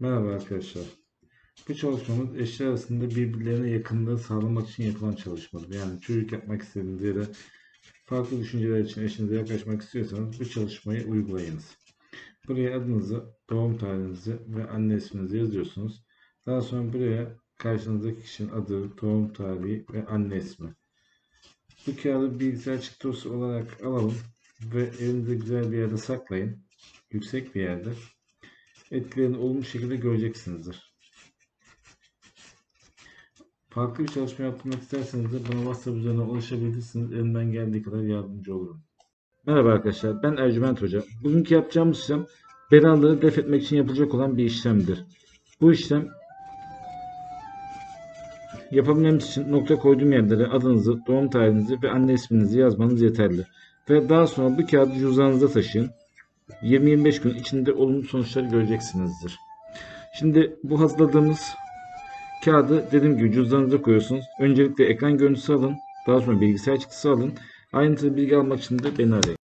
Merhaba arkadaşlar. Bu çalışmamız eşler arasında birbirlerine yakınlığı sağlamak için yapılan çalışmadır. Yani çocuk yapmak istediğiniz ya da farklı düşünceler için eşinize yaklaşmak istiyorsanız bu çalışmayı uygulayınız. Buraya adınızı, doğum tarihinizi ve anne isminizi yazıyorsunuz. Daha sonra buraya karşınızdaki kişinin adı, doğum tarihi ve anne ismi. Bu kağıdı bilgisayar çıktısı olarak alalım ve elinizde güzel bir yerde saklayın. Yüksek bir yerde etkilerini olumlu şekilde göreceksinizdir. Farklı bir çalışma yaptırmak isterseniz de bana WhatsApp üzerinden ulaşabilirsiniz. Elimden geldiği kadar yardımcı olurum. Merhaba arkadaşlar, ben Ercüment Hoca. Bugünkü yapacağımız işlem belaları def etmek için yapılacak olan bir işlemdir. Bu işlem yapabilmemiz için nokta koyduğum yerlere adınızı, doğum tarihinizi ve anne isminizi yazmanız yeterli. Ve daha sonra bu kağıdı cüzdanınıza taşıyın. 20-25 gün içinde olumlu sonuçlar göreceksinizdir. Şimdi bu hazırladığımız kağıdı dediğim gibi cüzdanınıza koyuyorsunuz. Öncelikle ekran görüntüsü alın. Daha sonra bilgisayar çıktısı alın. Ayrıntılı bilgi almak için de beni arayın.